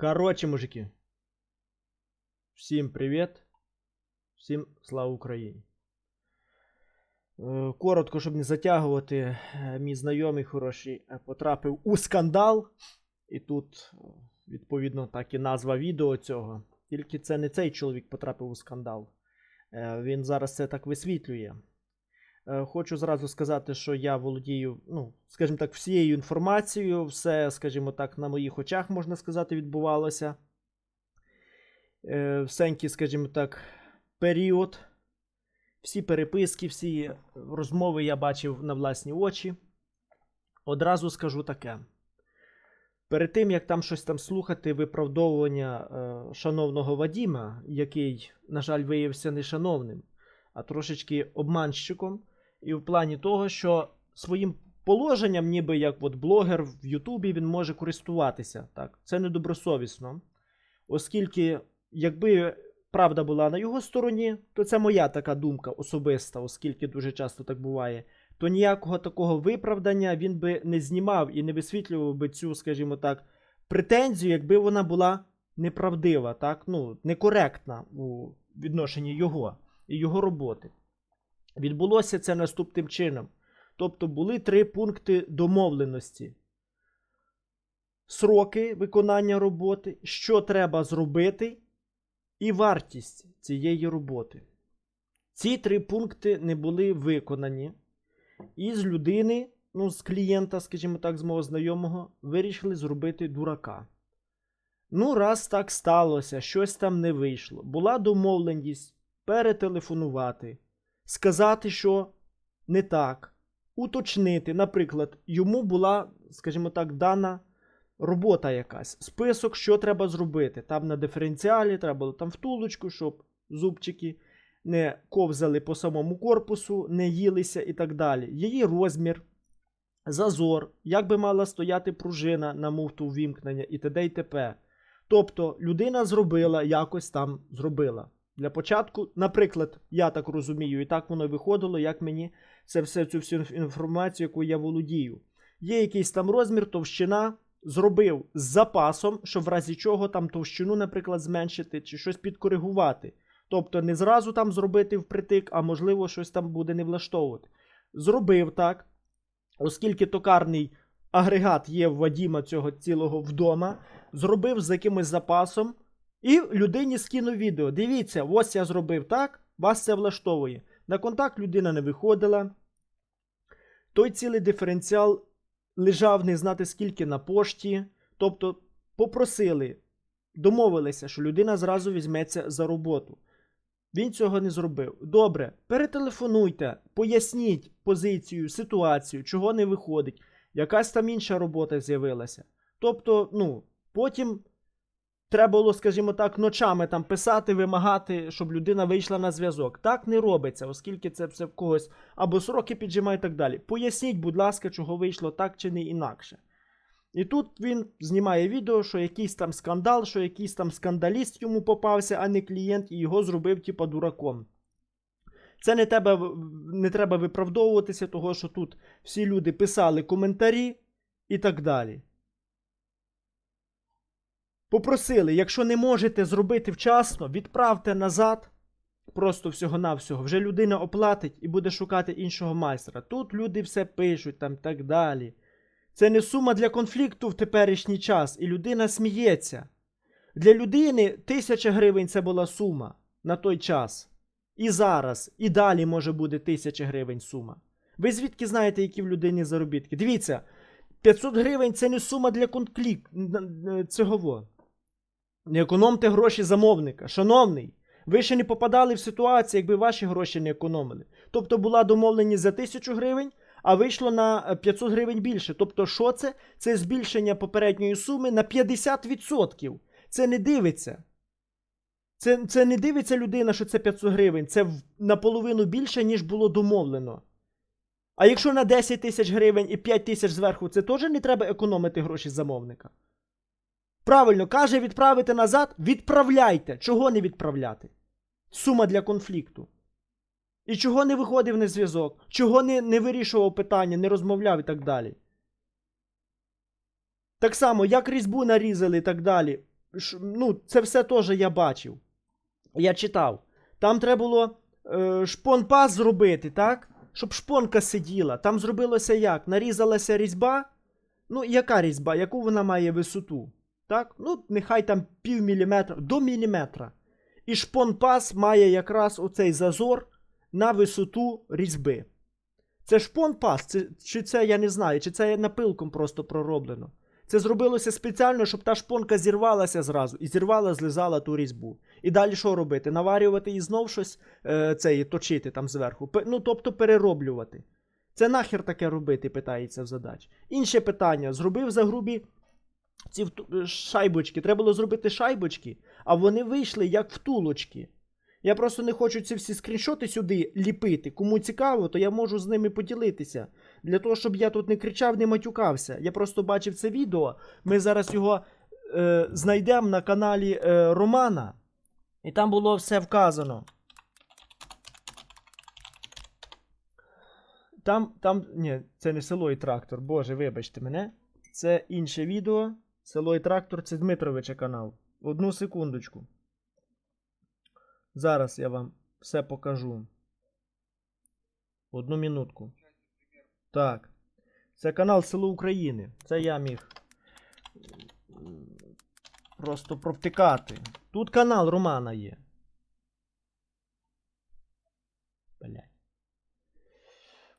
Короче, мужики. Всім привіт. Всім слава Україні. Е, Коротко, щоб не затягувати, е, мій знайомий хороший е, потрапив у скандал. І тут, відповідно, так і назва відео цього. Тільки це не цей чоловік потрапив у скандал. Е, Він зараз це так висвітлює. Е, Хочу зразу сказати, що я володію, ну, скажімо так, всією інформацією, все, скажімо так, на моїх очах, можна сказати, відбувалося. Е, Всенький, скажімо так, період. Всі переписки, всі розмови я бачив на власні очі. Одразу скажу таке. Перед тим, як там щось там слухати, виправдовування е, шановного Вадіма, який, на жаль, виявився не шановним, а трошечки обманщиком, і в плані того, що своїм положенням, ніби як от блогер в Ютубі, він може користуватися. Так? Це недобросовісно. Оскільки, якби правда була на його стороні, то це моя така думка особиста, оскільки дуже часто так буває, то ніякого такого виправдання він би не знімав і не висвітлював би цю, скажімо так, претензію, якби вона була неправдива, так? ну, некоректна у відношенні його і його роботи. Відбулося це наступним чином. Тобто були три пункти домовленості. Сроки виконання роботи, що треба зробити, і вартість цієї роботи. Ці три пункти не були виконані. І з людини, ну, з клієнта, скажімо так, з мого знайомого, вирішили зробити дурака. Ну, раз так сталося, щось там не вийшло. Була домовленість перетелефонувати, сказати, що не так, уточнити. Наприклад, йому була, скажімо так, дана робота якась, список, що треба зробити. Там на диференціалі треба було там втулочку, щоб зубчики не ковзали по самому корпусу, не їлися і так далі. Її розмір, зазор, як би мала стояти пружина на муфту ввімкнення і т.д. і т.п. Тобто людина зробила, якось там зробила. Для початку, наприклад, я так розумію, і так воно виходило, як мені це все цю всю інформацію, яку я володію. Є якийсь там розмір, товщина, зробив з запасом, щоб в разі чого там товщину, наприклад, зменшити чи щось підкоригувати. Тобто не зразу там зробити впритик, а можливо, щось там буде не влаштовувати. Зробив так, оскільки токарний агрегат є в Вадіма цього цілого вдома, зробив з якимось запасом, і людині скинув відео. Дивіться, ось я зробив так, вас це влаштовує. На контакт людина не виходила. Той цілий диференціал лежав не знати скільки на пошті. Тобто попросили, домовилися, що людина зразу візьметься за роботу. Він цього не зробив. Добре, перетелефонуйте, поясніть позицію, ситуацію, чого не виходить. Якась там інша робота з'явилася. Тобто, ну, потім треба було, скажімо так, ночами там писати, вимагати, щоб людина вийшла на зв'язок. Так не робиться, оскільки це все в когось або сроки піджимає і так далі. Поясніть, будь ласка, чого вийшло так чи не інакше. І тут він знімає відео, що якийсь там скандал, що якийсь там скандаліст йому попався, а не клієнт, і його зробив, типа, дураком. Це не треба, не треба виправдовуватися, того, що тут всі люди писали коментарі і так далі. Попросили, якщо не можете зробити вчасно, відправте назад. Просто всього-навсього. Вже людина оплатить і буде шукати іншого майстра. Тут люди все пишуть там так далі. Це не сума для конфлікту в теперішній час, і людина сміється. Для людини тисяча гривень це була сума на той час. І зараз, і далі може бути тисяча гривень сума. Ви звідки знаєте, які в людині заробітки? Дивіться, 500 гривень це не сума для конфлікту цього. Не економте гроші замовника. Шановний, ви ще не попадали в ситуацію, якби ваші гроші не економили. Тобто була домовленість за 1000 гривень, а вийшло на 500 гривень більше. Тобто, що це? Це збільшення попередньої суми на 50%. Це не дивиться. Це, це не дивиться людина, що це 500 гривень. Це наполовину більше, ніж було домовлено. А якщо на 10 тисяч гривень і 5 тисяч зверху, це теж не треба економити гроші замовника. Правильно, каже відправити назад, відправляйте. Чого не відправляти? Сума для конфлікту. І чого не виходив на зв'язок? Чого не, не вирішував питання, не розмовляв і так далі. Так само, як різьбу нарізали і так далі. ш- ну, це все теж я бачив. Я читав. Там треба було е, шпон-пас зробити, так? Щоб шпонка сиділа. Там зробилося як? Нарізалася різьба. Ну, яка різьба? Яку вона має висоту? Так? Ну, нехай там пів міліметра до міліметра. І шпон-пас має якраз оцей зазор на висоту різьби. Це шпон-пас, це, чи це я не знаю, чи це напилком просто пророблено. Це зробилося спеціально, щоб та шпонка зірвалася зразу і зірвала, злизала ту різьбу. І далі що робити? Наварювати і знов щось е, це, точити там зверху. Ну, тобто перероблювати. Це нахер таке робити, питається в задач. Інше питання: зробив за грубі ці шайбочки. Треба було зробити шайбочки, а вони вийшли як втулочки. Я просто не хочу ці всі скріншоти сюди ліпити. Кому цікаво, то я можу з ними поділитися. Для того, щоб я тут не кричав, не матюкався. Я просто бачив це відео. Ми зараз його е, знайдемо на каналі е, Романа. І там було все вказано. Там, там, ні, це не село і трактор. Боже, вибачте мене. Це інше відео. Село і трактор це Дмитровича канал. Одну секундочку. Зараз я вам все покажу. Одну минутку. Так. Це канал Село України. Це я міг просто провтикати. Тут канал Романа є. Блять.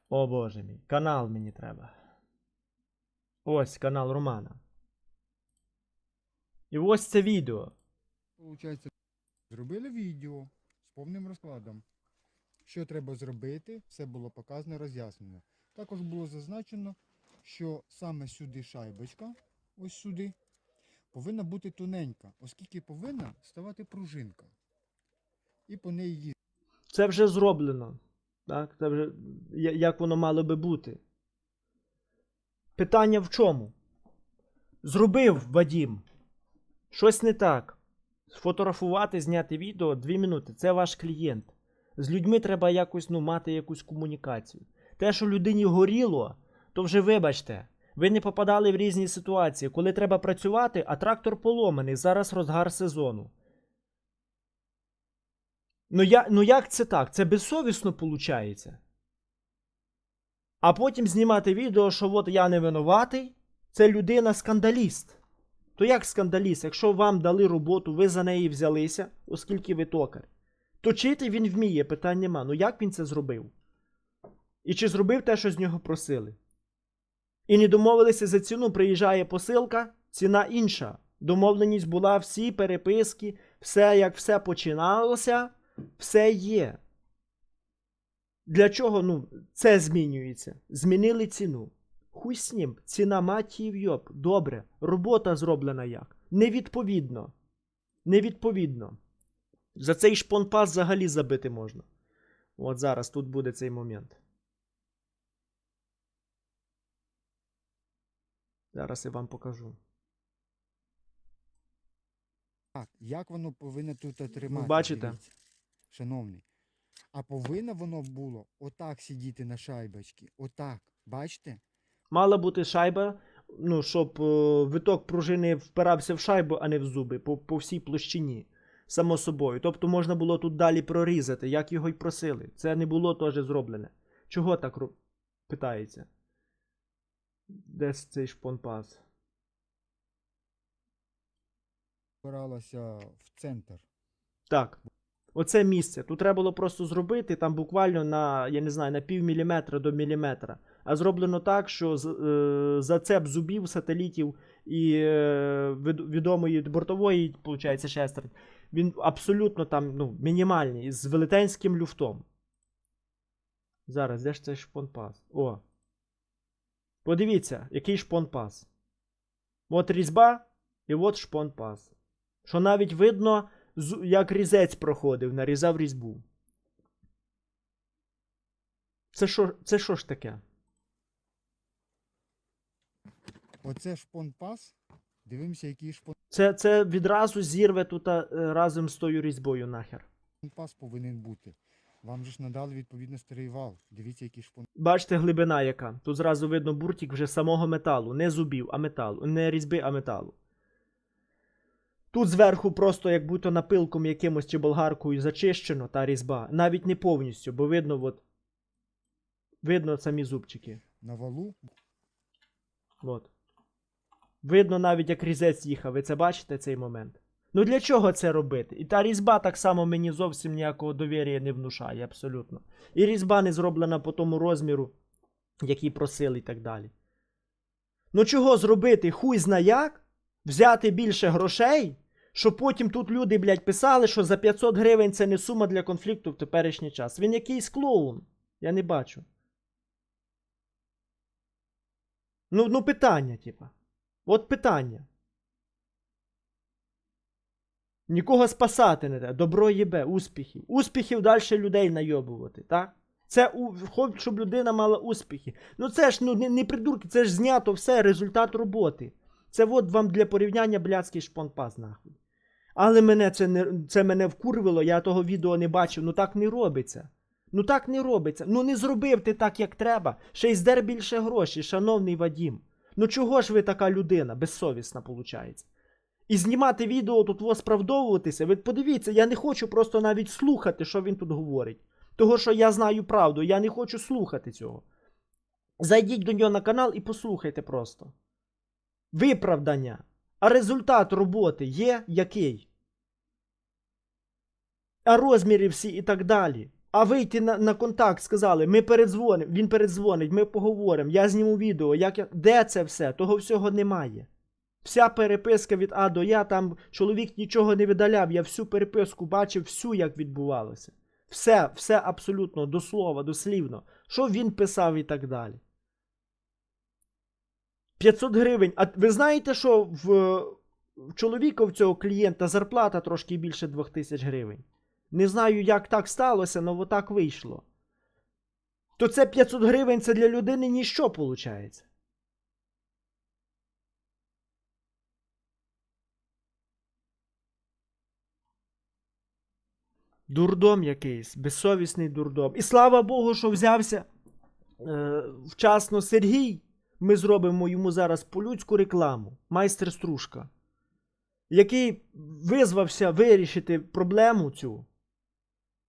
О боже мій. Канал мені треба. Ось канал Романа. І ось це відео. Получається, зробили відео з повним розкладом. Що треба зробити, все було показано, роз'яснено. Також було зазначено, що саме сюди шайбочка, ось сюди, повинна бути тоненька, оскільки повинна ставати пружинка. І по неї їздити. Це вже зроблено. Так? Це вже як воно мало би бути. Питання в чому? Зробив Вадім. Щось не так. Сфотографувати, зняти відео 2 минути. Це ваш клієнт. З людьми треба якось ну, мати якусь комунікацію. Те, що людині горіло, то вже вибачте. Ви не попадали в різні ситуації, коли треба працювати, а трактор поломаний, зараз розгар сезону. Ну, я, ну як це так? Це безсовісно виходить. А потім знімати відео, що от я не винуватий, це людина скандаліст. То як скандаліст, якщо вам дали роботу, ви за неї взялися, оскільки ви токар. Точити він вміє, питань нема. Ну як він це зробив? І чи зробив те, що з нього просили? І не домовилися за ціну, приїжджає посилка, ціна інша. Домовленість була всі переписки, все як все починалося, все є. Для чого ну, це змінюється? Змінили ціну. Хуй з ним, ціна матів йоп. Добре, робота зроблена як? Невідповідно. Невідповідно. За цей шпонпас взагалі забити можна. От зараз тут буде цей момент. Зараз я вам покажу. Так, як воно повинно тут тримати? бачите? дивіться, Шановний. А повинно воно було отак сидіти на шайбочці. Отак. Бачите? Мала бути шайба, ну, щоб е, виток пружини впирався в шайбу, а не в зуби, по, по всій площині. Само собою. Тобто можна було тут далі прорізати, як його й просили. Це не було теж зроблене. Чого так роб- питається? Десь цей шпонпас? Вбиралася в центр. Так. Оце місце. Тут треба було просто зробити там буквально на, я не знаю, на пів міліметра до міліметра. А зроблено так, що е, зацеп зубів сателітів і е, відомої бортової, виходить, шестерні, він абсолютно там ну, мінімальний, з велетенським люфтом. Зараз, де ж цей шпонпас? О. Подивіться, який шпонпас. От різьба і от шпонпас. Що навіть видно, як різець проходив, нарізав різьбу. Це що, це що ж таке? Оце шпон-пас. Дивимося, який Це, це відразу зірве тут е, разом з тою різьбою нахер. шпон-пас повинен бути. Вам же ж надали відповідно старий вал. Дивіться, який шпон. Бачите, глибина яка. Тут зразу видно буртик вже самого металу. Не зубів, а металу. Не різьби, а металу. Тут зверху просто як будто напилком якимось чи болгаркою зачищено та різьба. Навіть не повністю, бо видно, от, видно самі зубчики. На валу От. Видно навіть, як різець їхав. Ви це бачите цей момент? Ну для чого це робити? І та різьба так само мені зовсім ніякого довір'я не внушає, абсолютно. І різьба не зроблена по тому розміру, який просили і так далі. Ну чого зробити? Хуй зна як? Взяти більше грошей, щоб потім тут люди, блядь, писали, що за 500 гривень це не сума для конфлікту в теперішній час. Він якийсь клоун. Я не бачу. Ну, ну питання, типа. От питання. Нікого спасати не треба. Добро їбе, успіхів. Успіхів далі людей найобувати, так? Це у, хоч, щоб людина мала успіхи. Ну це ж ну, не, не придурки, це ж знято все, результат роботи. Це от вам для порівняння блядський шпонпаз, нахуй. Але мене це, не, це мене вкурвило, я того відео не бачив. Ну так не робиться. Ну так не робиться. Ну не зробив ти так, як треба. Ще й здер більше грошей, шановний Вадім. Ну чого ж ви така людина, безсовісна, виходить? І знімати відео тут во справдовуватися. Ви подивіться, я не хочу просто навіть слухати, що він тут говорить. Того, що я знаю правду, я не хочу слухати цього. Зайдіть до нього на канал і послухайте просто. Виправдання. А результат роботи є який? А розміри всі і так далі. А вийти на, на контакт, сказали, ми передзвонимо, він передзвонить, ми поговоримо, я зніму відео. Як я... Де це все? Того всього немає. Вся переписка від А до Я, там чоловік нічого не видаляв, я всю переписку бачив, всю як відбувалося. Все, все абсолютно до слова, дослівно. Що він писав і так далі. 500 гривень. А ви знаєте, що в, в чоловіка в цього клієнта зарплата трошки більше 2000 гривень? Не знаю, як так сталося, але отак вийшло. То це 500 гривень це для людини ніщо виходить. Дурдом якийсь, безсовісний дурдом. І слава Богу, що взявся е, вчасно Сергій. Ми зробимо йому зараз по-людську рекламу. Майстер Стружка, який визвався вирішити проблему цю.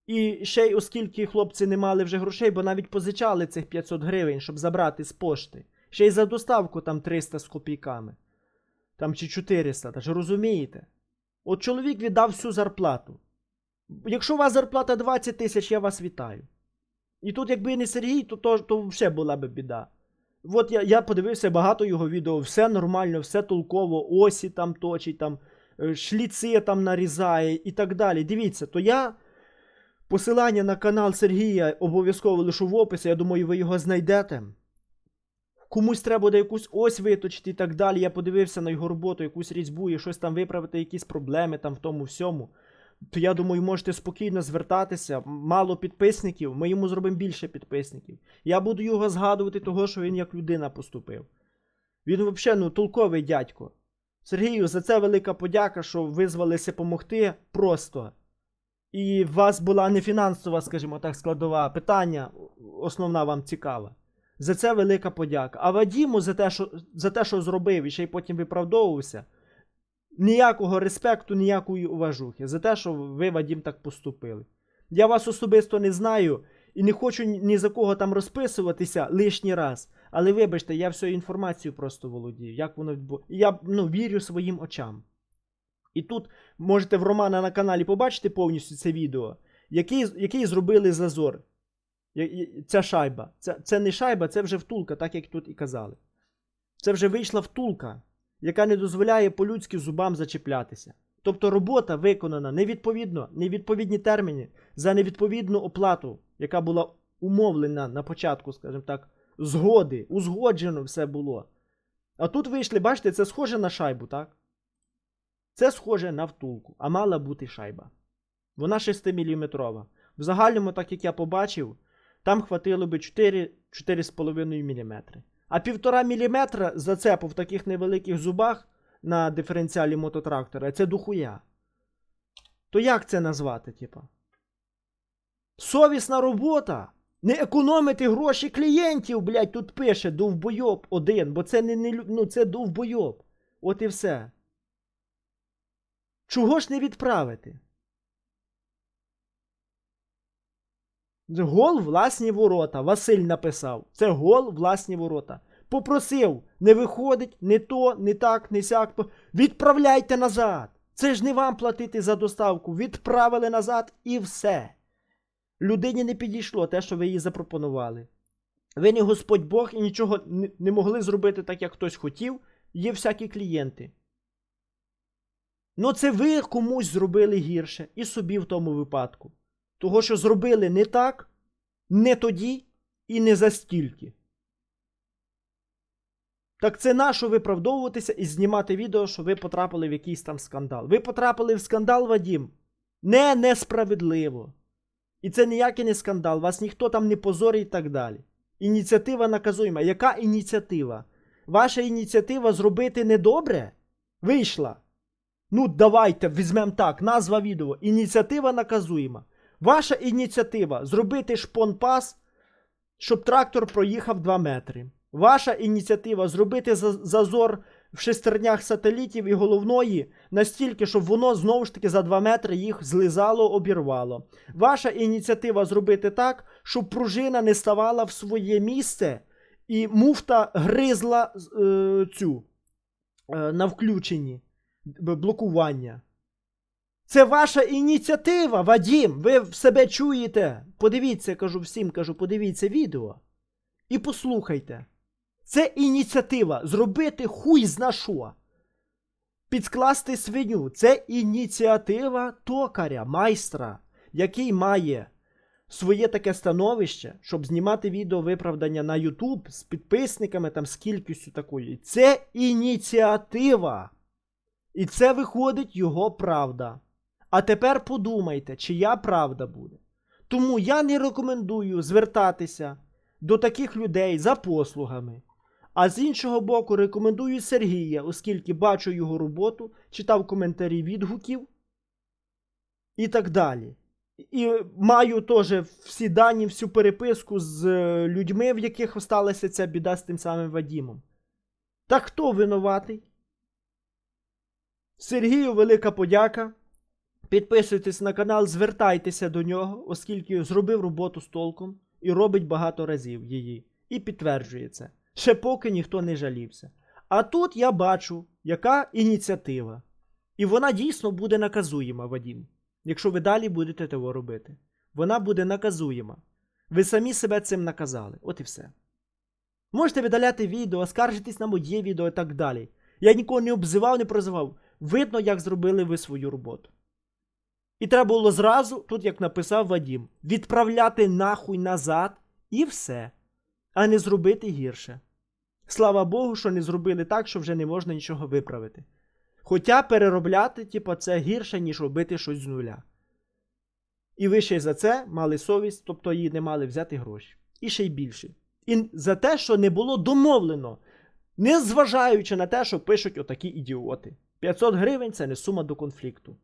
І ще й оскільки хлопці не мали вже грошей, бо навіть позичали цих 500 гривень, щоб забрати з пошти. Ще й за доставку там 300 з копійками. Там чи 400, та ж розумієте? От чоловік віддав всю зарплату. Якщо у вас зарплата 20 тисяч, я вас вітаю. І тут, якби не Сергій, то, то, то вже була би біда. От я, я подивився багато його відео, все нормально, все толково, осі там точить, там, е, шліци там нарізає і так далі. Дивіться, то я посилання на канал Сергія обов'язково лишу в описі, я думаю, ви його знайдете. Комусь треба буде якусь ось виточити і так далі. Я подивився на його роботу, якусь різьбу і щось там виправити, якісь проблеми там в тому всьому. То я думаю, можете спокійно звертатися. Мало підписників, ми йому зробимо більше підписників. Я буду його згадувати, того, що він як людина поступив. Він взагалі ну, толковий дядько. Сергію, за це велика подяка, що визвалися допомогти просто. І у вас була не фінансова, скажімо так, складова питання, основна вам цікава. За це велика подяка. А Вадіму за те, що, за те, що зробив і ще й потім виправдовувався. Ніякого респекту, ніякої уважухи за те, що ви, Вадім, так поступили. Я вас особисто не знаю і не хочу ні за кого там розписуватися лишній раз. Але вибачте, я всю інформацію просто володію. Як воно відбу... Я ну, вірю своїм очам. І тут можете в Романа на каналі побачити повністю це відео, який, зробили зазор. Ця шайба. Це, це не шайба, це вже втулка, так як тут і казали. Це вже вийшла втулка, яка не дозволяє по-людськи зубам зачіплятися. Тобто робота виконана невідповідно, невідповідні терміни за невідповідну оплату, яка була умовлена на початку, скажімо так, згоди, узгоджено все було. А тут вийшли, бачите, це схоже на шайбу, так? Це схоже на втулку, а мала бути шайба. Вона 6-мм. В загальному, так як я побачив, там хватило би 4-4,5 мм. А 1,5 мм зацепу в таких невеликих зубах на диференціалі мототрактора це дохуя. То як це назвати, типа? Совісна робота! Не економити гроші клієнтів, блядь, тут пише довбойоб один, бо це не, не ну, це довбойоб. От і все. Чого ж не відправити? Гол власні ворота. Василь написав. Це гол власні ворота. Попросив, не виходить, не то, не так, не сяк. Відправляйте назад. Це ж не вам платити за доставку. Відправили назад і все. Людині не підійшло те, що ви їй запропонували. Ви не Господь Бог і нічого не- могли зробити так, як хтось хотів. Є всякі клієнти. Ну, це ви комусь зробили гірше, і собі в тому випадку. Того, що зробили не так, не тоді і не за стільки. Так це нащо виправдовуватися і знімати відео, що ви потрапили в якийсь там скандал. Ви потрапили в скандал, Вадім. Не несправедливо. І це ніякий не скандал, вас ніхто там не позорить і так далі. Ініціатива наказуєма. Яка ініціатива? Ваша ініціатива зробити недобре? Вийшла. Ну, давайте візьмемо так, назва відео. Ініціатива наказуєма. Ваша ініціатива зробити шпонпас, щоб трактор проїхав 2 метри. Ваша ініціатива зробити зазор в шестернях сателітів і головної настільки, щоб воно знову ж таки за 2 метри їх злизало, обірвало. Ваша ініціатива зробити так, щоб пружина не ставала в своє місце і муфта гризла е, цю е, на включенні блокування. Це ваша ініціатива, Вадім. Ви себе чуєте. Подивіться, кажу всім, кажу, подивіться відео. І послухайте. Це ініціатива зробити хуй зна що. Підскласти свиню. Це ініціатива токаря, майстра, який має своє таке становище, щоб знімати відео виправдання на YouTube з підписниками, там з кількістю такої. Це ініціатива. І це виходить його правда. А тепер подумайте, чия правда буде. Тому я не рекомендую звертатися до таких людей за послугами. А з іншого боку, рекомендую Сергія, оскільки бачу його роботу, читав коментарі відгуків і так далі. І маю теж всі дані, всю переписку з е, людьми, в яких сталася ця біда з тим самим Вадімом. Та хто винуватий? Сергію велика подяка. Підписуйтесь на канал, звертайтеся до нього, оскільки зробив роботу з толком і робить багато разів її. І підтверджує це. Ще поки ніхто не жалівся. А тут я бачу, яка ініціатива. І вона дійсно буде наказуєма, Вадім. Якщо ви далі будете того робити. Вона буде наказуєма. Ви самі себе цим наказали. От і все. Можете видаляти відео, скаржитись на моє відео і так далі. Я нікого не обзивав, не прозивав. Видно, як зробили ви свою роботу. І треба було зразу, тут як написав Вадім, відправляти нахуй назад і все, а не зробити гірше. Слава Богу, що не зробили так, що вже не можна нічого виправити. Хоча переробляти, типу, це гірше, ніж робити щось з нуля. І ви ще й за це мали совість, тобто її не мали взяти гроші. І ще й більше. І за те, що не було домовлено, не зважаючи на те, що пишуть отакі ідіоти. 500 гривень це не сума до конфлікту.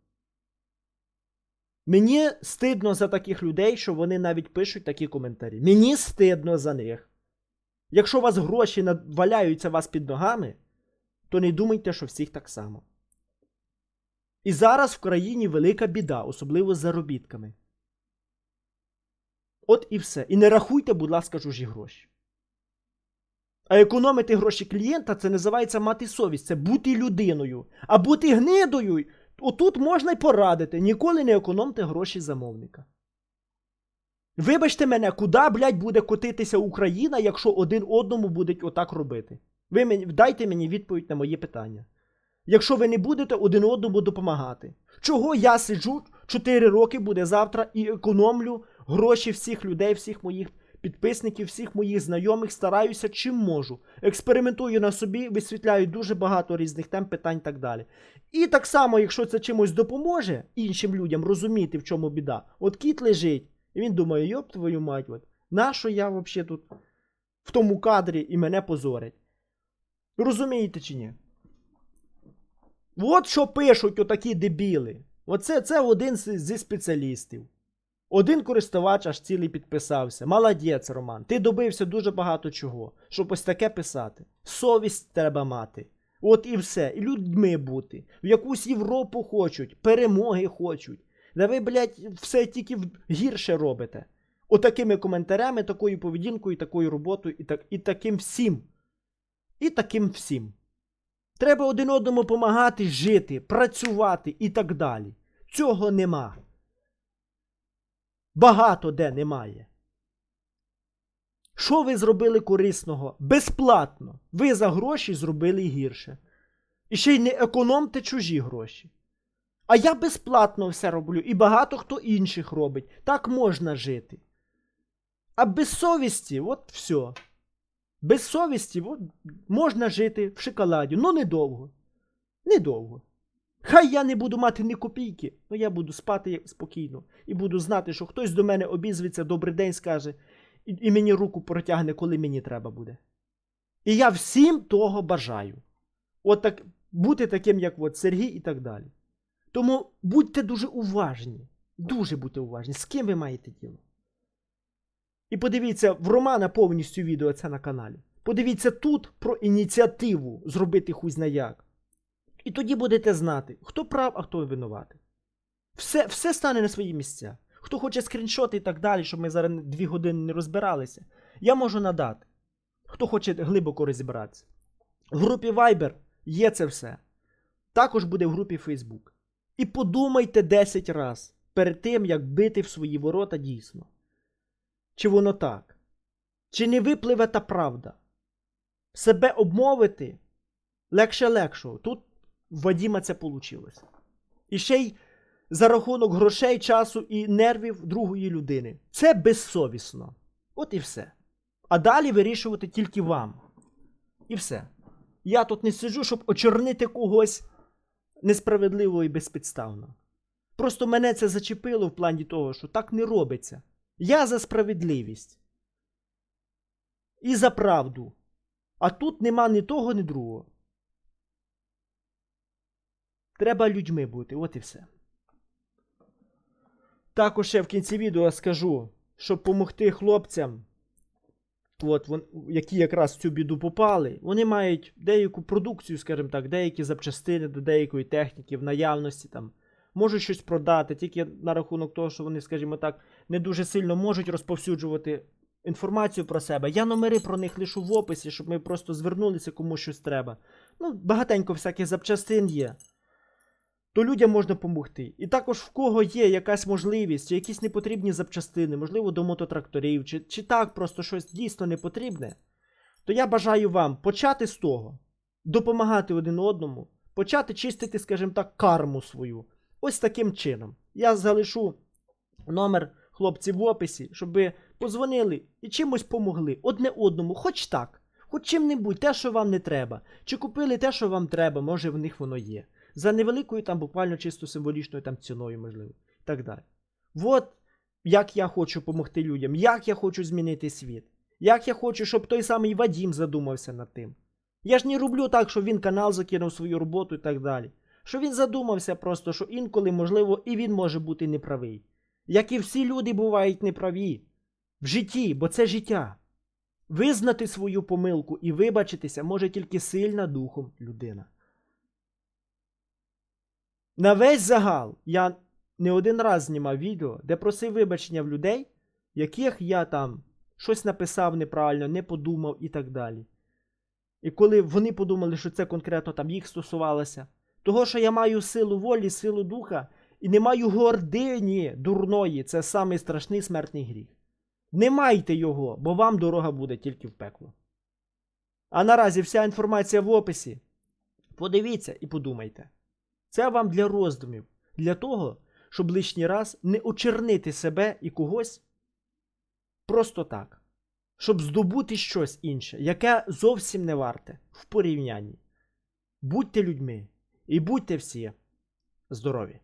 Мені стидно за таких людей, що вони навіть пишуть такі коментарі. Мені стидно за них. Якщо у вас гроші валяються вас під ногами, то не думайте, що всіх так само. І зараз в країні велика біда, особливо з заробітками. От і все. І не рахуйте, будь ласка, чужі гроші. А економити гроші клієнта це називається мати совість, це бути людиною. А бути гнидою, отут можна й порадити. Ніколи не економте гроші замовника. Вибачте мене, куди, блядь, буде котитися Україна, якщо один одному будуть отак робити? Ви мені, дайте мені відповідь на моє питання. Якщо ви не будете один одному допомагати. Чого я сиджу 4 роки буде завтра і економлю гроші всіх людей, всіх моїх підписників, всіх моїх знайомих, стараюся чим можу. Експериментую на собі, висвітляю дуже багато різних тем, питань і так далі. І так само, якщо це чимось допоможе іншим людям розуміти, в чому біда. От кіт лежить, і він думає, йоп твою мать, от, нащо я взагалі тут в тому кадрі і мене позорять? Розумієте чи ні? От що пишуть отакі дебіли. Оце це один зі спеціалістів. Один користувач аж цілий підписався. Молодець, Роман. Ти добився дуже багато чого, щоб ось таке писати. Совість треба мати. От і все. І людьми бути. В якусь Європу хочуть, перемоги хочуть. Да ви, блядь, все тільки гірше робите. Отакими коментарями, такою поведінкою, такою роботою, і, так, і таким всім. І таким всім. Треба один одному допомагати жити, працювати і так далі. Цього нема. Багато де немає. Що ви зробили корисного? Безплатно. Ви за гроші зробили гірше. І ще й не економте чужі гроші. А я безплатно все роблю, і багато хто інших робить. Так можна жити. А без совісті, от все. Без совісті от, можна жити в шоколаді. Ну недовго. Недовго. Хай я не буду мати ні копійки, але я буду спати спокійно і буду знати, що хтось до мене обізветься, добрий день скаже, і, і мені руку протягне, коли мені треба буде. І я всім того бажаю. От так, бути таким, як от Сергій і так далі. Тому будьте дуже уважні. Дуже будьте уважні, з ким ви маєте діло. І подивіться, в Романа повністю відео це на каналі. Подивіться тут про ініціативу зробити хуй як. І тоді будете знати, хто прав, а хто винуватий. Все, все стане на свої місця. Хто хоче скріншоти і так далі, щоб ми зараз дві години не розбиралися, я можу надати. Хто хоче глибоко розібратися. В групі Viber є це все. Також буде в групі Facebook. І подумайте 10 разів перед тим, як бити в свої ворота дійсно. Чи воно так? Чи не випливе та правда? Себе обмовити легше легшого. Тут в Вадіма це вийшло. І ще й за рахунок грошей, часу і нервів другої людини. Це безсовісно. От і все. А далі вирішувати тільки вам. І все. Я тут не сиджу, щоб очорнити когось несправедливо і безпідставно. Просто мене це зачепило в плані того, що так не робиться. Я за справедливість. І за правду. А тут нема ні того, ні другого. Треба людьми бути, от і все. Також ще в кінці відео скажу, щоб допомогти хлопцям, от, вон, які якраз в цю біду попали, вони мають деяку продукцію, скажімо так, деякі запчастини до деякої техніки в наявності там. Можуть щось продати, тільки на рахунок того, що вони, скажімо так, не дуже сильно можуть розповсюджувати інформацію про себе. Я номери про них лишу в описі, щоб ми просто звернулися, кому щось треба. Ну, багатенько всяких запчастин є. То людям можна допомогти. І також в кого є якась можливість, якісь непотрібні запчастини, можливо, до мототракторів, чи, чи так просто щось дійсно не потрібне, то я бажаю вам почати з того, допомагати один одному, почати чистити, скажімо так, карму свою. Ось таким чином. Я залишу номер хлопців в описі, щоб ви позвонили і чимось помогли одне одному, хоч так, хоч чим-небудь, те, що вам не треба. Чи купили те, що вам треба, може в них воно є. За невеликою там буквально чисто символічною там ціною, можливо. І так далі. От як я хочу допомогти людям, як я хочу змінити світ. Як я хочу, щоб той самий Вадім задумався над тим. Я ж не роблю так, що він канал закинув свою роботу і так далі. Що він задумався просто, що інколи, можливо, і він може бути неправий. Як і всі люди бувають неправі в житті, бо це життя. Визнати свою помилку і вибачитися може тільки сильна духом людина. На весь загал я не один раз знімав відео, де просив вибачення в людей, яких я там щось написав неправильно, не подумав і так далі. І коли вони подумали, що це конкретно там їх стосувалося, того, що я маю силу волі, силу духа і не маю гордині дурної, це самий страшний смертний гріх. Не майте його, бо вам дорога буде тільки в пекло. А наразі вся інформація в описі. Подивіться і подумайте. Це вам для роздумів, для того, щоб лишній раз не очернити себе і когось просто так, щоб здобути щось інше, яке зовсім не варте в порівнянні. Будьте людьми і будьте всі здорові!